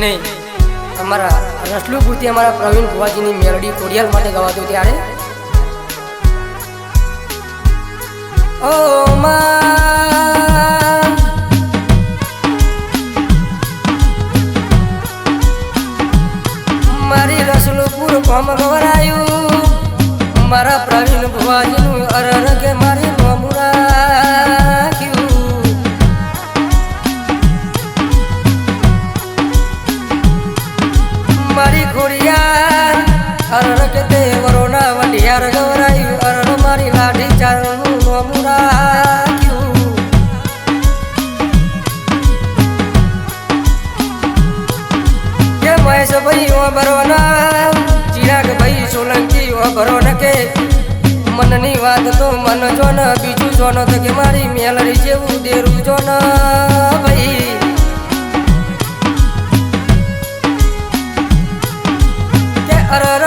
અને અમારા રસલુ અમારા પ્રવીણ ભુવાજીની મેલડી કોડિયાલ માટે ગવાતું ત્યારે. ઓ માં તો મન જો ન બીજું જો તો કે મારી મેલરી જેવું દેરું જો ને ભાઈ, કે અરર,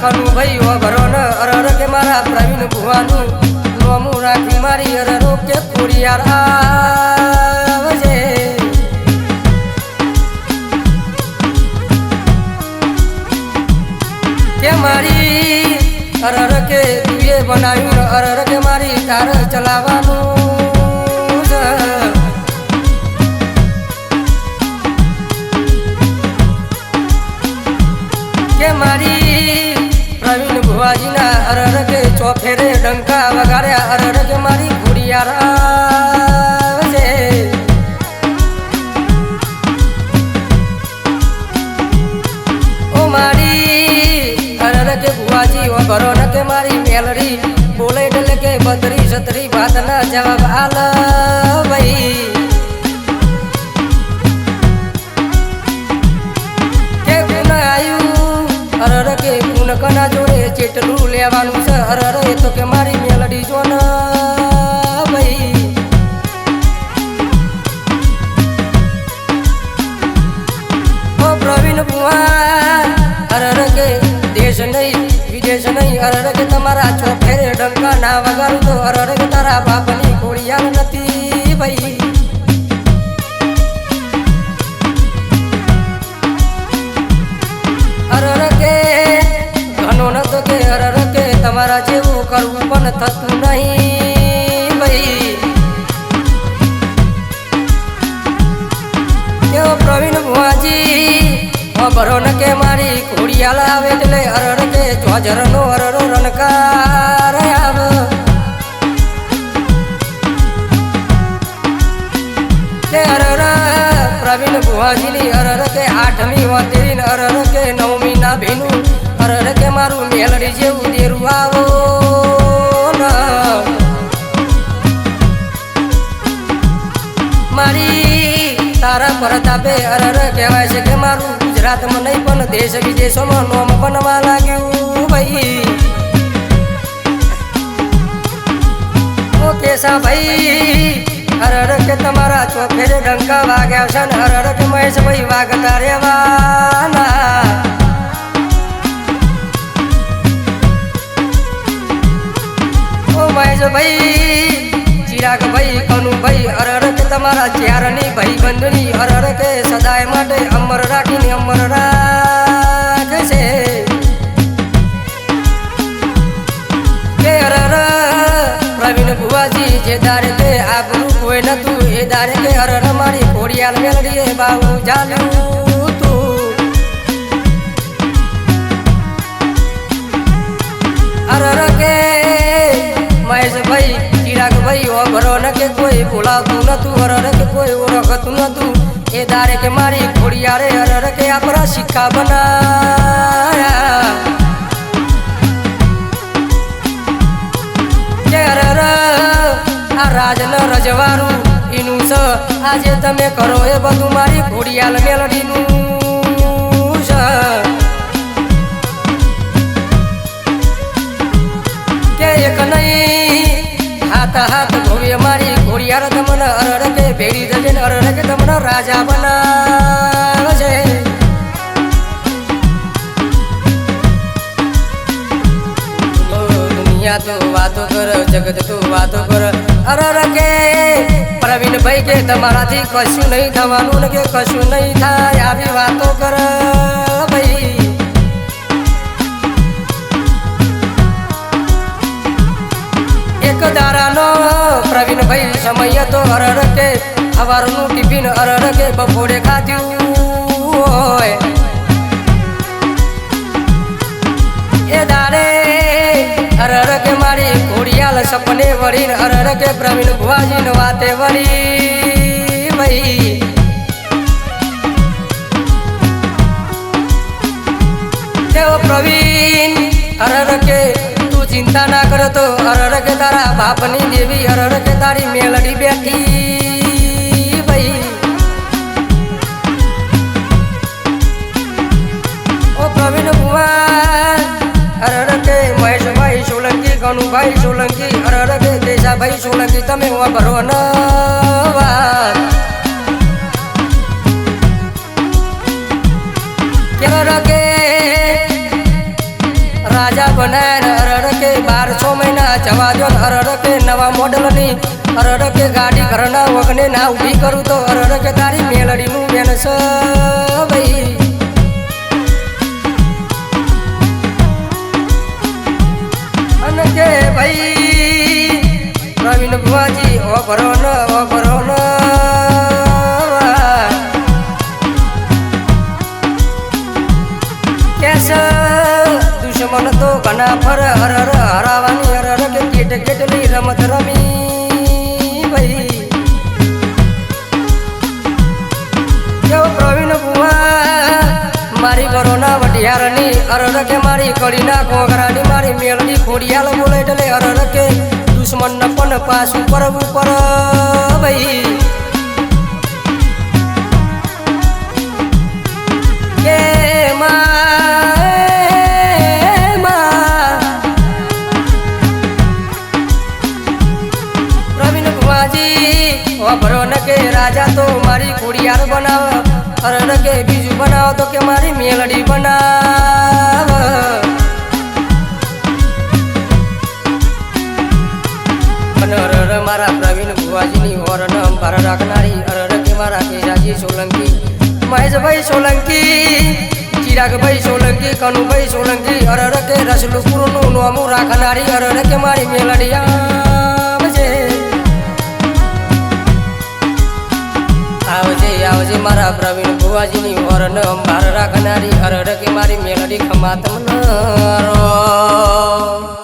કરું ભાઈ ઓ ભરો ન અરર કે મારા પ્રવીણ ભુવાનું નોમું રાખી મારી અરરો કે ખોડિયાર બનાવ્યું. અરર કે મારી તાર ચલાવવાનું. ભાઈ. કે ગુણ આયુ? અરર કે ગુણ કના જોડે જેટલું લેવાનું છે? હર એ તો કે મારી મેલડી જો ભરો ન કે મારી ખોડિયાલ લાવે એટલે અરર કે જ્વાજર નો અરરો રણકાર આવ. કે અરર પ્રવીણ ભુવાજીની અરર કે આઠમી વાતેરી અરર કે નવમી ના ભીનું અરર કે મારું મેલડી જેવું દેરું આવો મારી તારા પ્રતાપે અરર કહેવાય છે કે મારું ગુજરાતમાં નહીં, પણ દેશ વિદેશોમાં નોમ બનવા લાગ્યું ભાઈ. કેસા ભાઈ હરર કે તમારા ચોફેરે ડંકા વાગ્યા છે ને હરર કે મહેશ ભાઈ વાગતા રેવાના ઓ મહેશ ભાઈ ચિરાગ ભાઈ, કનુ ભાઈ અરર કે તમારા ચારની ભાઈ બંધની અરર કે સદાય માટે અમર રાખીને અમર રાખે છે કે અરર, પ્રવીણ ભુવાજી, જે દારે તે આબરૂ કોઈ નતું, એ દારે કે અરર મારી ખોડિયાલ મેળડીએ બાવું જાલ્યું કે કોઈ બોલાવતું નતું અરર કે કોઈ ઓળખતું નતું. એ દારે કે મારી ખોડિયારે અરર કે આપણા સિક્કા બનાયા. રાજન રજવારું એનું છે આજે તમે કરો એ બધું મારી ઘોડિયાલ મેલડીનું છે કે એક નહીં, હાથ હાથ અરર કે ભેડી જજે ને અરર કે તમને રાજા બનાવશે દુનિયા તો વાતો કર, જગત તો વાતો કર. અરે રકે પ્રવીણ ભાઈ કે તમારાથી કશું નહીં થવાનું ને કે કશું નહીં થાય, આવી વાતો કર. પ્રવીણભાઈ સમય તો અરડકે સવારનું ટિફિન અરડકે, બપોરે ખાધ્યું હોય. એ દાડે અરડકે મારી ઘોડિયાલ સપને વળીને અરડકે પ્રવીણ ભુવાજીને વાતે વળી ભાઈ પ્રવીણ અરડકે, તું ચિંતા ના કરતો તો અરર કે તારા બાપની દેવી અરર કે તારી મેલડી બેઠી ભાઈ. ઓ પ્રવીણ કુમાર અરર કે મહેશભાઈ સોલંકી કનુભાઈ સોલંકી અરર કે ભાઈ સોલંકી, તમે વાપરો ન. મોડલની અરડ કે ગાડી ઘરના વગને ના ઊભી કરું તો અરડ કે તારી મેલડીનું બેન છે ભાઈ. અને કે ભાઈ, પ્રવીણ ભુવાજી ઓ ભરો ન ઓ અરર કે મારી કડીના કોગરાની મારી મેળની ખોડિયાલ બોલે એટલે અરર કે દુશ્મન પણ પાછું પરવું પર ભાઈ. કે માં, વાપરો ન કે રાજા તો મારી ખોડિયાર બનાવ અરર કે બીજું બનાવો તો કે મારી મેલડી બનાવ. અરર મારા પ્રવીણ ભુવાજીની ઓરન અંબાર રાખનારી અરર કે મારા કેરાજી સોલંકી, મહેશભાઈ સોલંકી, ચિરાગભાઈ સોલંકી, કનુભાઈ સોલંકી અરર કે રસલુપુરનું નોમું રાખનારી અરર કે મારી મેલડી મારા પ્રવીણ ભુવાજીની વરણ અંબાર રાખનારી અરર કે મારી મેલડી ખમાતમ ન રો